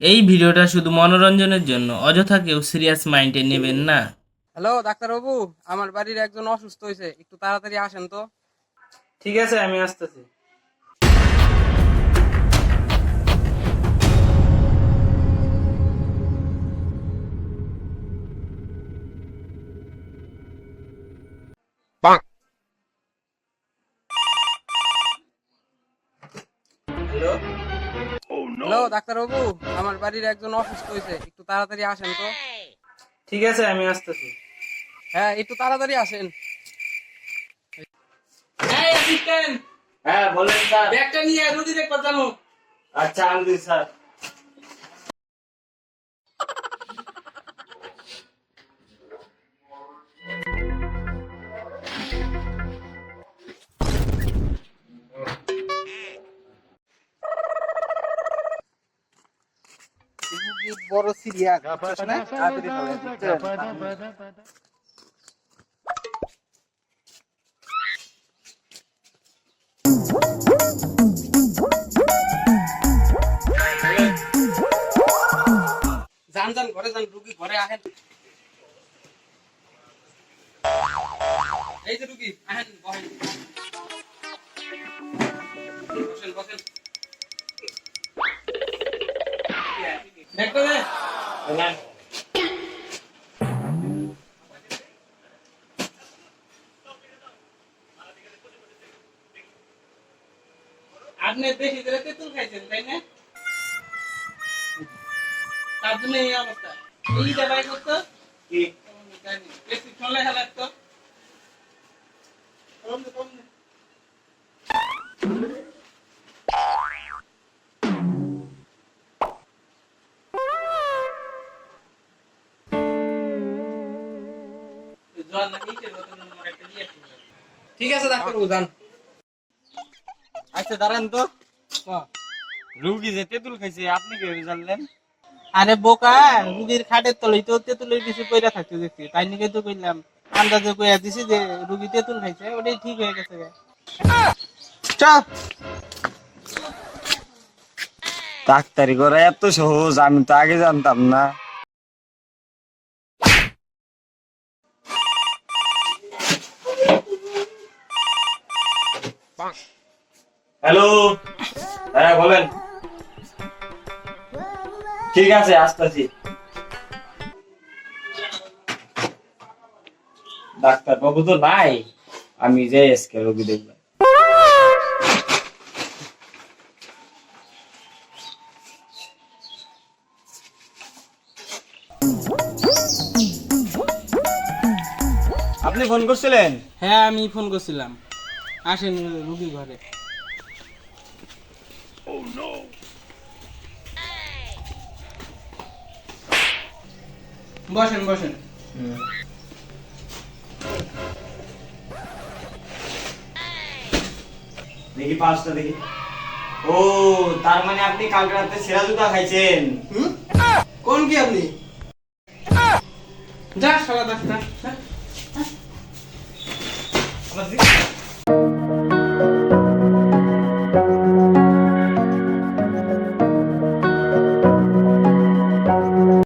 এই ভিডিওটা শুধু মনোরঞ্জনের জন্য অযথা কেউ সিরিয়াস মাইন্ডে নেবেন না। হ্যালো ডাক্তারবাবু আমার বাড়ির একজন অসুস্থ হয়েছে একটু তাড়াতাড়ি আসেন তো। ঠিক আছে আমি আসতেছি। হ্যালো ডাক্তারবাবু আমার বাড়ির একজন অসুস্থ হয়েছে। একটু তাড়াতাড়ি আসেন তো। ঠিক আছে আমি আসতেছি। হ্যাঁ একটু তাড়াতাড়ি আসেন। হ্যাঁ বলেন স্যার। ব্যাগটা নিয়ে রুগী দেখবার জানো। আচ্ছা আমি স্যার। বড় সিরিয়াস যান যান ঘরে যান রুগী ঘরে আহেন। এই যে রুগী আহেন বহেন। বসেন বসেন। আপনি বেশি করে তেঁতুল খাইছেন তাই না? তার জন্য এই অবস্থা। এইটা বাই করতো? কি? প্রেসক্রিপশন লেখা লাগতো ঠিক আছে ডাক্তারবাবু যান। আচ্ছা দাঁড়ান তো। রুগী যে তেঁতুল খাইছে আপনি কি জানলেন? আরে বোকা রুগীর খাটের তলেই তো তেঁতুলের কিছু কইরা থাকতে দেখছি। তাই নিকে তো কইলাম আন্দাজে কইয়া দিছি যে রুগী তেঁতুল খাইছে ওটাই ঠিক হয়ে গেছে ডাক্তারি করা এত সহজ আমি তো আগে জানতাম না। হ্যালো হ্যাঁ বলেন। ঠিক আছে আসতেছি। ডাক্তার বাবু তো নাই। আমি যে এসকে রোগী দেখব আপনি ফোন করছিলেন? হ্যাঁ আমি ফোন করছিলাম। আসেন রুগী ঘরে। বসেন বসেন। দেখি পাঁচটা দেখি। ও তার মানে আপনি কালকে রাতে সেরা জুতা খাইছেন। হুম? কোন কি আপনি? যা সারা ডাক্তার আমার দিকে-